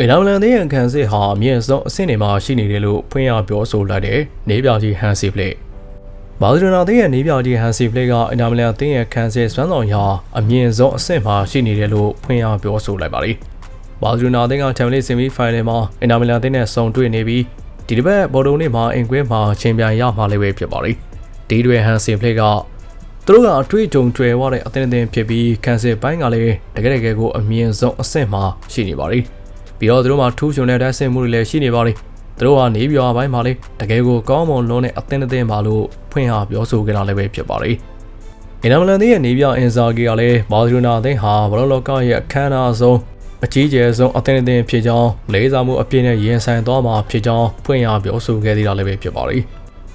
အင်တာမလန်သေးရန်ခံစစ်ဟာအမြင့်ဆုံးအဆင့်တွေမှာရှိနေတယ်လို့ဖွင့်ရပြောဆိုလိုက်တဲ့နေပြောင်ကြီးဟန်စီဖလက်ဘာစီလိုနာသေးရန်နေပြောင်ကြီးဟန်စီဖလက်ကအင်တာမလန်သေးရန်ခံစစ်စွမ်းဆောင်ရာအမြင့်ဆုံးအဆင့်မှာရှိနေတယ်လို့ဖွင့်ရပြောဆိုလိုက်ပါတယ်ဘာစီလိုနာသေးကချန်ပီယံလိဆီမီဖိုင်နယ်မှာအင်တာမလန်သေးနဲ့ဆုံတွေ့နေပြီးဒီတစ်ပတ်ဘော်ဒုံနေ့မှာအင်ကွင်းမှာချင်းပြန်ရမှာလည်းပဲဖြစ်ပါတယ်ဒီတွေဟန်စီဖလက်ကသူတို့ကအတွေ့အကြုံကျွယ်ဝတဲ့အသင်းအသင်းဖြစ်ပြီးကန်စစ်ပိုင်းကလည်းတကယ်တကယ်ကိုအမြင့်ဆုံးအဆင့်မှာရှိနေပါတယ် ပြီးတော့သူတို့မှာထူးချွန်တဲ့တိုက်စစ်မှုတွေလည်းရှိနေပါတယ်သူတို့ကနေပြောအပိုင်းမှာလေတကယ်ကိုကောင်းမွန်လုံးတဲ့အသင်းအသင်းပါလို့ဖွင့်ဟပြောဆိုကြတာလည်းပဲဖြစ်ပါတယ်အင်နာမလန်သေးရဲ့နေပြအင်ဇာဂီကလည်းဘာစီလိုနာအသင်းဟာဘလော့လော့ကရဲ့အခမ်းအနားဆုံးအကြီးကျယ်ဆုံးအသင်းအသင်းဖြစ်ကြောင်းလေးစားမှုအပြည့်နဲ့ရင်ဆိုင်သွားမှာဖြစ်ကြောင်းဖွင့်ရပြောဆိုခဲ့သေးတာလည်းပဲဖြစ်ပါတယ်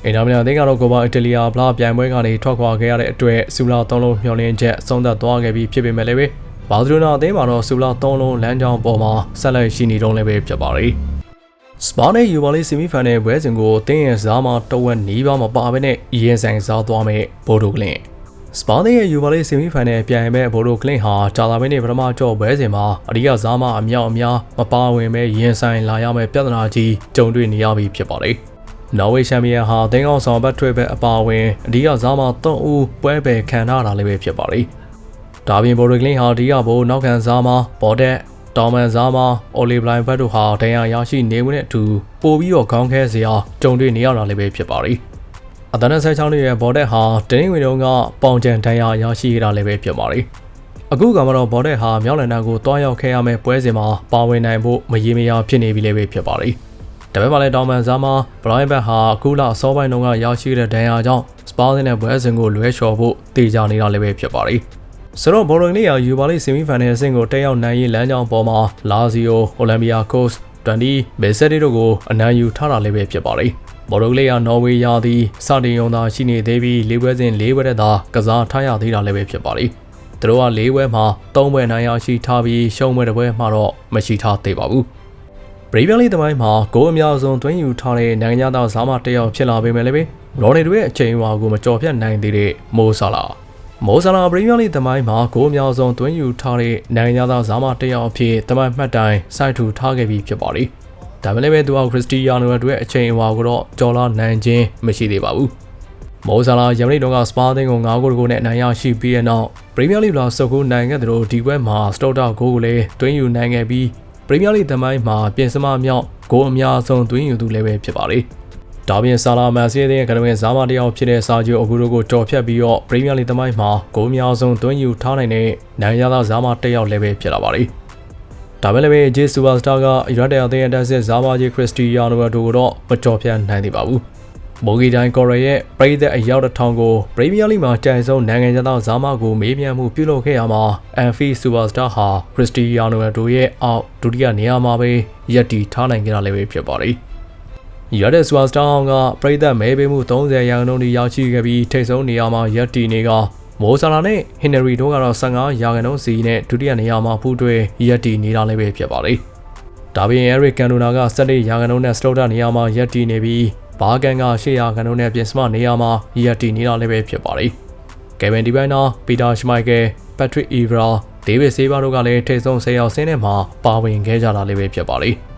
အင်တာမီလန်အသင်းကတော့ကိုပါအီတလီယာဘလာပြိုင်ပွဲကနေထွက်ခွာခဲ့ရတဲ့အတွက်ဆူလာ၃လုံးမျှော်လင့်ချက်အဆုံးသတ်သွားခဲ့ပြီးဖြစ်ပေမဲ့လည်းပဲ ဘာစီလိုနာအသင်းမှာတော့ဆူလာ၃လုံးလမ်းကြောင်းပေါ်မှာဆက်လက်ရှိနေတော့လည်းပဲဖြစ်ပါတယ်စပါနဲ့ယူပါလေးဆီမီဖိုင်နယ်ပွဲစဉ်ကိုတင်းရဲ့ဇာမှာတဝက်နီးပါးမပါဘဲနဲ့ရင်ဆိုင်စားသွားမယ်ဘိုဒိုကလင်စပါတဲ့ယူပါလေးဆီမီဖိုင်နယ်ပြိုင်မဲ့ဘိုဒိုကလင်ဟာဂျာလာမင်းနဲ့ပထမကြော့ပွဲစဉ်မှာအရိယဇာမအမြောက်အများမပါဝင်ပဲရင်ဆိုင်လာရမယ့်ပြဿနာကြီးကြုံတွေ့နေရပြီဖြစ်ပါတယ်။နော်ဝေချန်ပီယံဟာတင်းအောင်ဆောင်ဘတ်ထွေပဲအပါဝင်အရိယဇာမ3ဦးပွဲပဲခံထားတာလည်းပဲဖြစ်ပါတယ်။ ဒါပြင်ဘိုဒိုကလင်ဟာဒီရဘိုနောက်ခံဇာမဘော်တက်တောင်မန်ဇာမာအိုလီဘလိုင်ဘတ်တို့ဟာဒဏ်ရာရရှိနေမှုနဲ့အတူပို့ပြီးတော့ခေါင်းခဲစရာကြုံတွေ့နေရတာလည်းပဲဖြစ်ပါတယ်။အသနဆက်ချောင်းရဲ့ဘော်တက်ဟာတင်းဝင်တုန်းကပေါင်ကျန်ဒဏ်ရာရရှိခဲ့တာလည်းပဲဖြစ်ပါတယ်။အခုကမှတော့ဘော်တက်ဟာမြောက်လန်နာကိုတွားရောက်ခဲ့ရမယ့်ပွဲစဉ်မှာပါဝင်နိုင်ဖို့မရေမရာဖြစ်နေပြီလည်းပဲဖြစ်ပါတယ်။ဒါပေမဲ့လည်းတောင်မန်ဇာမာဘလိုင်ဘတ်ဟာအခုလအစောပိုင်းတုန်းကရရှိတဲ့ဒဏ်ရာကြောင့်စပါးတဲ့ပွဲစဉ်ကိုလွဲချော်ဖို့တည်ကြနေတာလည်းပဲဖြစ်ပါတယ်။ ဆိုတော့ဘော်လုံလေးရာယူပါလိဆီမီဖိုင်နယ်အဆင့်ကိုတက်ရောက်နိုင်ရေးလမ်းကြောင်းပေါ်မှာလာဇီယိုအိုလံပီယာကို့စ်20မေဆက်တီတို့ကိုအနံယူထားတာလည်းပဲဖြစ်ပါတယ်ဘော်လုံလေးရာနော်ဝေးရာသည်စတင်ရုံသာရှိနေသေးပြီးလေးပွဲစဉ်လေးပွဲတဲ့သာကစားထားရသေးတာလည်းပဲဖြစ်ပါတယ်သူတို့ကလေးပွဲမှာ၃ပွဲနိုင်ရရှိထားပြီးရှုံးပွဲတစ်ပွဲမှာတော့မရှိထားသေးပါဘူးပရီးမီယာလိသမိုင်းမှာဂိုးအများဆုံးသွင်းယူထားတဲ့နိုင်ငံသားဇာမတစ်ယောက်ဖြစ်လာပေမဲ့လည်းရော်နေတို့ရဲ့အချိန်အဝါကိုမကြော်ဖြတ်နိုင်သေးတဲ့မိုးဆာလာ မော်ဆာလာပရီးမီယာလိသမိုင်းမှာဂိုးအများဆုံးသွင်းယူထားတဲ့နိုင်ငံသားဇာမတယောက်အဖြစ်တမန်မှတ်တိုင်စိုက်ထူထားခဲ့ပြီးဖြစ်ပါတယ်။ဒါပေမဲ့လည်းသူကခရစ္စတီယာနိုရဲ့အချိန်အဝါကိုတော့ကြော်လာနိုင်ခြင်းမရှိသေးပါဘူး။မော်ဆာလာယမန်တုန်းကစပါးသင်းကို9ဂိုးတကူနဲ့အနိုင်ရရှိပြီးတဲ့နောက်ပရီးမီယာလိလာစုပ်ကိုနိုင်ခဲ့တဲ့ဒီပွဲမှာစတော့တာဂိုးကိုလည်းသွင်းယူနိုင်ခဲ့ပြီးပရီးမီယာလိသမိုင်းမှာပြင်စမမြောက်ဂိုးအများဆုံးသွင်းယူသူလည်းပဲဖြစ်ပါတယ်။ ဒါပြင်ဆာလာမန်စီးတဲ့ကနဝင်ဇာမတယောက်ဖြစ်တဲ့စာဂျိုအဂူရိုကိုတော်ဖြတ်ပြီးတော့ပရီးမီယာလိသမိုင်းမှာဂိုးများဆုံးသွင်းယူထားနိုင်တဲ့နိုင်ရသားဇာမတယောက်လည်းပဲဖြစ်လာပါလိမ့်။ဒါပဲလည်းပဲဂျေဆူပါစတာကအီရတ်တရားတဲ့အတက်ဆက်ဇာမာဂျီခရစ္စတီယာနိုဘတိုကိုတော့မတော်ဖြတ်နိုင်သေးပါဘူး။မိုဂီတိုင်းကော်ရရဲ့ပရိသတ်အယောက်တစ်ထောင်ကိုပရီးမီယာလိမှာကြိုင်ဆုံးနိုင်ငံသားဇာမာကိုမေးမြန်းမှုပြုလုပ်ခဲ့ရမှာအန်ဖီစူပါစတာဟာခရစ္စတီယာနိုဘတိုရဲ့အောက်ဒုတိယနေရာမှာပဲရပ်တည်ထားနိုင်ကြတာလည်းပဲဖြစ်ပါလိမ့်။ ရတဲ့ဆွာစတာအောင်ကပြိသက်မဲပေးမှု30ရာခိုင်နှုန်းထိရောက်ရှိခဲ့ပြီးထိတ်ဆုံးနေရာမှာရပ်တည်နေကမိုဆာလာနဲ့ဟင်နရီတို့ကတော့15ရာခိုင်နှုန်းစီနဲ့ဒုတိယနေရာမှာဖူးတွဲရပ်တည်နေတာလည်းပဲဖြစ်ပါတယ်။ဒါပြင်အဲရစ်ကန်ဒိုနာက17ရာခိုင်နှုန်းနဲ့စတောတာနေရာမှာရပ်တည်နေပြီးဘာကန်က8ရာခိုင်နှုန်းနဲ့ပြင်စမနေရာမှာရပ်တည်နေတာလည်းပဲဖြစ်ပါတယ်။ကယ်ဗင်ဒီဘိုင်နာပီတာရှမိုက်ကယ်ပက်ထရစ်အီဗရာဒေးဗစ်ဆေးဘာတို့ကလည်းထိတ်ဆုံး10ရောက်ဆင်းတဲ့မှာပါဝင်ခဲ့ကြတာလည်းပဲဖြစ်ပါတယ်။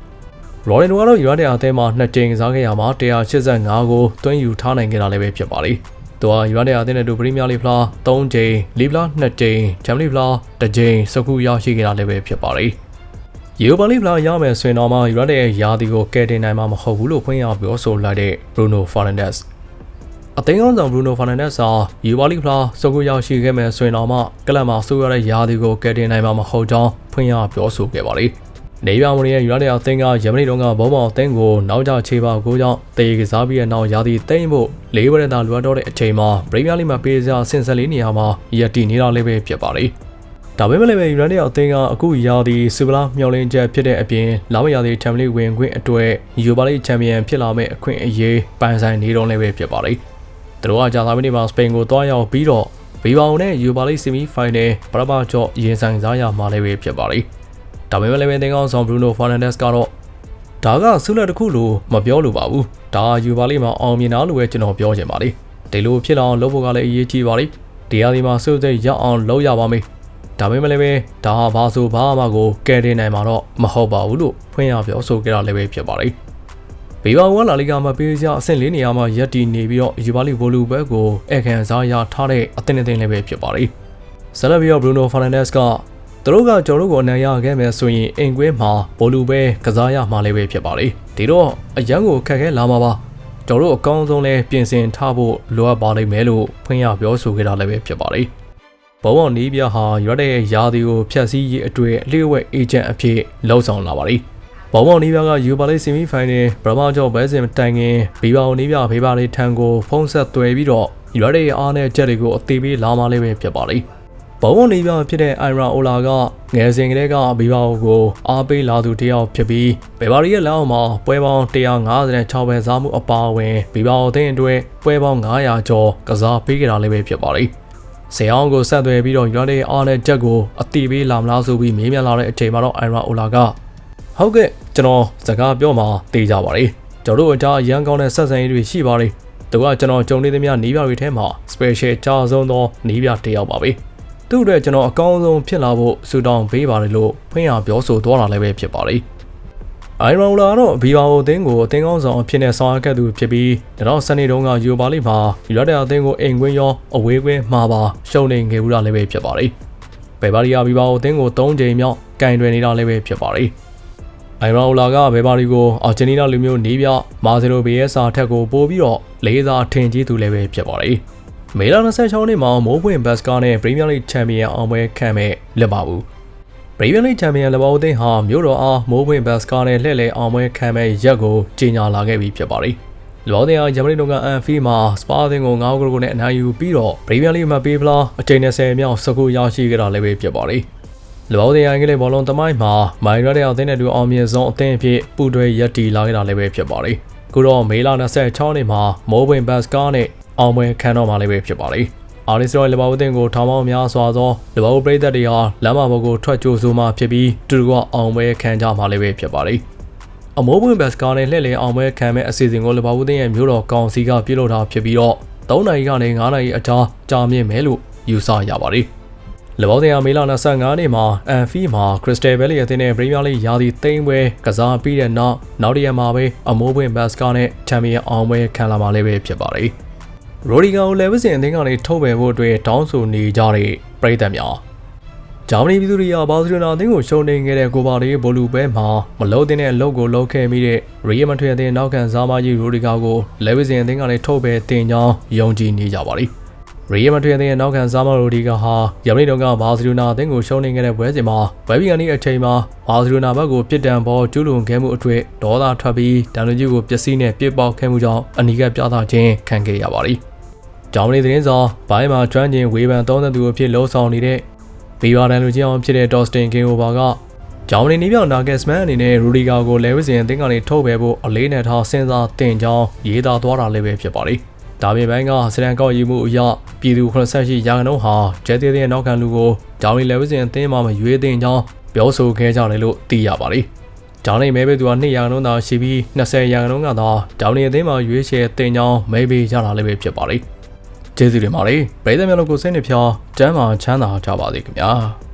ရော်ဒင်တို့ကတော့ယူရိုတဲ့အသင်းမှာနှစ်ကြိမ်ကစားခဲ့ရမှာ185ကိုသွင်းယူထားနိုင်ခဲ့တာလည်းပဲဖြစ်ပါလိမ့်။သူကယူရိုတဲ့အသင်းနဲ့တူပရီးမီးယားလိဖလား3ကြိမ်လီဖလား2ကြိမ်ချန်ပီယံလိဖလား1ကြိမ်စကူရရှိခဲ့တာလည်းပဲဖြစ်ပါလိမ့်။ယူပါလိဖလားရမယ်ဆိုရင်တော့မှယူရိုတဲ့ယာဒီကိုကယ်တင်နိုင်မှာမဟုတ်ဘူးလို့ဖွင့်ရပြောဆိုလိုက်တဲ့ Bruno Fernandes အသင်းကောင်းဆောင် Bruno Fernandes ဟာယူပါလိဖလားစကူရရှိခဲ့မယ်ဆိုရင်တော့မှကလပ်မှာဆိုရတဲ့ယာဒီကိုကယ်တင်နိုင်မှာမဟုတ်ကြောင်းဖွင့်ရပြောဆိုခဲ့ပါလိမ့်။ နေပြမရီရဲ့ယူရိုတဲ့အသင်းကယမနီတုန်းကဘောမောင်အသင်းကိုနောက်ကျချေပါကိုကြောင့်တေကစားပြီးတဲ့နောက်ရာသီသိမ့်ဖို့လေးဝရတာလွှတ်တော့တဲ့အချိန်မှာပရီးမီယာလိမှာပေးစရာဆင်ဆက်လေးနေရာမှာရပ်တည်နေတာလည်းပဲဖြစ်ပါလိမ့်ဒါပေမဲ့လည်းယူရိုတဲ့အသင်းကအခုရာသီစူပလာမျော်လင့်ချက်ဖြစ်တဲ့အပြင်လာမရာသီချန်ပီယံဝင်ခွင့်အတွက်ယူပါလိချန်ပီယံဖြစ်လာမယ့်အခွင့်အရေးပန်းဆိုင်နေတော့လည်းပဲဖြစ်ပါလိမ့်သူတို့ကကြာသပတေးနေ့မှာစပိန်ကိုတွားရောက်ပြီးတော့ဘီဘောင်နဲ့ယူပါလိဆီမီဖိုင်နယ်ပရပကျော့ရင်ဆိုင်စားရမှာလည်းပဲဖြစ်ပါလိမ့် ဒါပေမဲ့လည်းတင်ကောင်းဆောင်ဘရူနိုဖာနန်ဒက်စ်ကတော့ဒါကဆုလက်တစ်ခုလို့မပြောလို့ပါဘူးဒါယူပါလိမ့်မှာအောင်မြင်တာလို့ပဲကျွန်တော်ပြောချင်ပါလိဒီလိုဖြစ်လာအောင်လုပ်ဖို့ကလည်းအရေးကြီးပါလိဒီဟာဒီမှာစုစိတ်ရအောင်လုပ်ရပါမယ်ဒါပေမဲ့လည်းပဲဒါဟာဘာဆိုဘာမှကိုကယ်တင်နိုင်မှာတော့မဟုတ်ပါဘူးလို့ဖွင့်ရပြောဆိုကြတာလည်းပဲဖြစ်ပါတယ်။ဘေဘာဝလာလီဂါမှာပေးစရာအဆင့်လေးနေရာမှာရပ်တည်နေပြီးတော့ယူဘာလီဘိုလူဘက်ကိုအခမ်းစားရထားတဲ့အသင်းအသင်းလည်းပဲဖြစ်ပါတယ်။ဆက်လက်ပြီးတော့ဘရူနိုဖာနန်ဒက်စ်က သူတို့ကကျွန်တော်တို့ကိုအနိုင်ရခဲ့မယ်ဆိုရင်အင်ကွင်းမှာဘိုလူပဲကစားရမှာလည်းပဲဖြစ်ပါတယ်။ဒီတော့အရန်ကိုခက်ခဲလာမှာပါ။ကျွန်တော်တို့အကောင်းဆုံးလဲပြင်ဆင်ထားဖို့လိုအပ်ပါလိမ့်မယ်လို့ဖွင့်ရပြောဆိုခဲ့တာလည်းပဲဖြစ်ပါတယ်။ဘုံအောင်နီးပြဟာရွက်တဲ့ယာဒီကိုဖျက်ဆီးရေးအတွေ့အလျှို့ဝဲအေဂျင့်အဖြစ်လှုပ်ဆောင်လာပါတယ်။ဘုံအောင်နီးပြကယူပါလိဆီမီဖိုင်နယ်ဘရမာကျော်ဘဲစင်တိုင်ငင်ဘီပါအောင်နီးပြဖေးပါလေးထံကိုဖုံးဆက်သွယ်ပြီးတော့ရွက်တဲ့အားနဲ့ချက်တွေကိုအသေးပေးလာမှလည်းပဲဖြစ်ပါတယ်။ ဘုံအောင်နီးပြဖြစ်တဲ့အိုင်ရာအိုလာကငယ်စဉ်ကတည်းကဘီပါအိုကိုအားပေးလာသူတစ်ယောက်ဖြစ်ပြီးဘေဘာရီရဲ့လက်အောက်မှာပွဲပေါင်း156ပဲစားမှုအပါအဝင်ဘီပါအိုအသင်းအတွက်ပွဲပေါင်း900ကျော်ကစားပေးကြတာလည်းပဲဖြစ်ပါတယ်။ဆေအောင်ကိုဆက်သွယ်ပြီးတော့ရွက်တဲ့အားနဲ့ချက်ကိုအတိပေးလာမလားဆိုပြီးမေးမြန်းလာတဲ့အချိန်မှာတော့အိုင်ရာအိုလာကဟုတ်ကဲ့ကျွန်တော်စကားပြောမှသိကြပါလေကျွန်တော်တို့အကြားရန်ကောင်းတဲ့ဆက်ဆံရေးတွေရှိပါတယ်သူကကျွန်တော်ကြုံနေသမျှနီးပြတွေထဲမှာ special ကြားဆုံးသောနီးပြတစ်ယောက်ပါပဲ သူ့အတွက်ကျွန်တော်အကောင်းဆုံးဖြစ်လာဖို့ဆုတောင်းပေးပါတယ်လို့ဖွင့်ရပြောဆိုသွားတာလည်းပဲဖြစ်ပါလေအိုင်ရောင်လာတော့ဘီဘာအိုအသင်းကိုအသင်းကောင်းဆောင်အဖြစ်နဲ့ဆောင်ရွက်ခဲ့သူဖြစ်ပြီး2010နှစ်တုန်းကယူပါလိမှာယူရတဲ့အသင်းကိုအိမ်ကွင်းရောအဝေးကွင်းမှာပါရှုံးနေခဲ့ဘူးတာလည်းပဲဖြစ်ပါလေဘယ်ဘာရီယာဘီဘာအိုအသင်းကို3ချိန်မြောက်ကင်တွယ်နေတာလည်းပဲဖြစ်ပါလေအိုင်ရောင်လာကဘယ်ဘာရီကိုအာဂျင်တီးနားလူမျိုးနီးပြမာဇီရိုဘီယက်စာထက်ကိုပို့ပြီးတော့လေးစားထင်ကြီးသူလည်းပဲဖြစ်ပါတယ်။ မေလ26နှစ်မှာမိုးပွင့်ဘတ်စကာနဲ့ပရီးမီယာလိချန်ပီယံအောင်ပွဲခံမဲ့လက်ပါဘူး။ပရီးမီယာလိချန်ပီယံလက်ပါဦးသိန်းဟာမြို့တော်အားမိုးပွင့်ဘတ်စကာနဲ့လှည့်လည်အောင်ပွဲခံမဲ့ရက်ကိုကြီးညာလာခဲ့ပြီးဖြစ်ပါတယ်။လော်တင်ဟာဂျမနီတုန်းကအန်ဖီမှာစပါသင်းကို9ဂိုးကိုနဲ့အနိုင်ယူပြီးတော့ပရီးမီယာလိမှာပေးဖလားအချိန်20မြောက်စကူရရှိခဲ့တာလည်းပဲဖြစ်ပါတယ်။လဘောတင်ရိုင်းကလေးဘောလုံးသမိုင်းမှာမိုင်ရတဲ့အသင်းနဲ့တူအောင်မြင်ဆုံးအသင်းအဖြစ်ပူတွဲရက်တီလာခဲ့တာလည်းပဲဖြစ်ပါတယ်။ခုတော့မေလ26နှစ်မှာမိုးပင်ဘတ်စကားနဲ့ အောင်ပွဲခံတော့မှလည်းပဲဖြစ်ပါတယ်။အာရီစရောလဘောအသင်းကိုထောင်ပေါင်းများစွာသောလဘောပရိသတ်တွေဟာလမ်းမပေါ်ကိုထွက်ကြိုးဆိုမှဖြစ်ပြီးတူတူကအောင်ပွဲခံကြမှလည်းပဲဖြစ်ပါတယ်။အမိုးပွင့်ဘတ်စကားနဲ့လှည့်လည်အောင်ပွဲခံမဲ့အစီအစဉ်ကိုလဘောအသင်းရဲ့မျိုးတော်ကောင်စီကပြုလုပ်တာဖြစ်ပြီးတော့3နိုင်ကနေ9နိုင်အကြားကြာမြင့်မယ်လို့ယူဆရပါတယ်။လဘောတင်ယာမေလ25နှစ်မှာအန်ဖီမှာခရစ္စတယ်ဘဲလီအသင်းနဲ့ပရီးမီယာလိရာသီသိမ်းပွဲကစားပြီးတဲ့နောက်နောက်တရက်မှာပဲအမိုးပွင့်ဘတ်စကာနဲ့ချန်ပီယံအောင်ပွဲခံလာမှလည်းပဲဖြစ်ပါတယ်။ ရိုဒီဂါကိုလည်းဝစ်စင်အသင်းကနေထုတ်ပယ်ဖို့အတွက်တောင်းဆိုနေကြတဲ့ပရိသတ်များဂျာမနီပြည်သူတွေကဘာစီလိုနာအသင်းကိုရှုံးနေခဲ့တဲ့ကိုပါလေးဘိုလူပဲမှာမလုံးတဲ့အလုပ်ကိုလုပ်ခဲ့မိတဲ့ရီယမန်ထွေအသင်းနောက်ခံစားမကြီးရိုဒီဂါကိုလည်းဝစ်စင်အသင်းကနေထုတ်ပယ်တင်ကြောင်းယုံကြည်နေကြပါလိမ့်။ရီယမထွေတဲ့နောက်ခံစားမရိုဒီကဟာယမနီတုန်းကဘာစီလိုနာအသင်းကိုရှုံးနေခဲ့တဲ့ပွဲစဉ်မှာဝက်ဘီယာနီအချိန်မှာဘာစီလိုနာဘက်ကိုပြစ်ဒဏ်ပေါ်ကျူးလွန်ခဲ့မှုအတွေ့ဒေါသထွက်ပြီးတန်လူကြီးကိုပျက်စီးနဲ့ပြစ်ပေါက်ခဲ့မှုကြောင့်အနီးကပ်ပြသခြင်းခံခဲ့ရပါသည်။ ဂျာမနီသတင်းစာဘိုင်းမှာကျွမ်းကျင်ဝေဖန်သုံးသပ်သူအဖြစ်လှုံ့ဆော်နေတဲ့ဘီဝါဒန်လူကြီးအောင်ဖြစ်တဲ့ဒေါ်စတင်ကင်ဟိုဘာကဂျာမနီနေပြောင်နာဂက်စမန်အနေနဲ့ရူဒီဂါကိုလဲဝစ်စင်အသင်းကနေထုတ်ပယ်ဖို့အလေးနဲ့ထားစဉ်းစားတင်ကြောင်းရေးသားသွားတာလည်းပဲဖြစ်ပါသည်။ဒါပြင်ပိုင်းကစရန်ကောက်ယူမှုအရပြည်သူ88ရာခိုင်နှုန်းဟာကျဲသေးတဲ့နောက်ခံလူကိုဂျောင်းလီလေဝစ်စင်အသင်းမှမရွေးသင့်ကြောင်းပြောဆိုခဲ့ကြတယ်လို့သိရပါတယ်။ဂျောင်းလီမဲဘေသူက2ရာခိုင်နှုန်းသာရှိပြီး20ရာခိုင်နှုန်းကသာဂျောင်းလီအသင်းမှရွေးချယ်သင့်ကြောင်းမဲပေးကြတာလည်းပဲဖြစ်ပါတယ်။ ကျေးဇူးတင်ပါတယ်။ပြည်သူများတို့ကိုစိတ်နှပြတမ်းမှချမ်းသာကြပါစေခင်ဗျာ။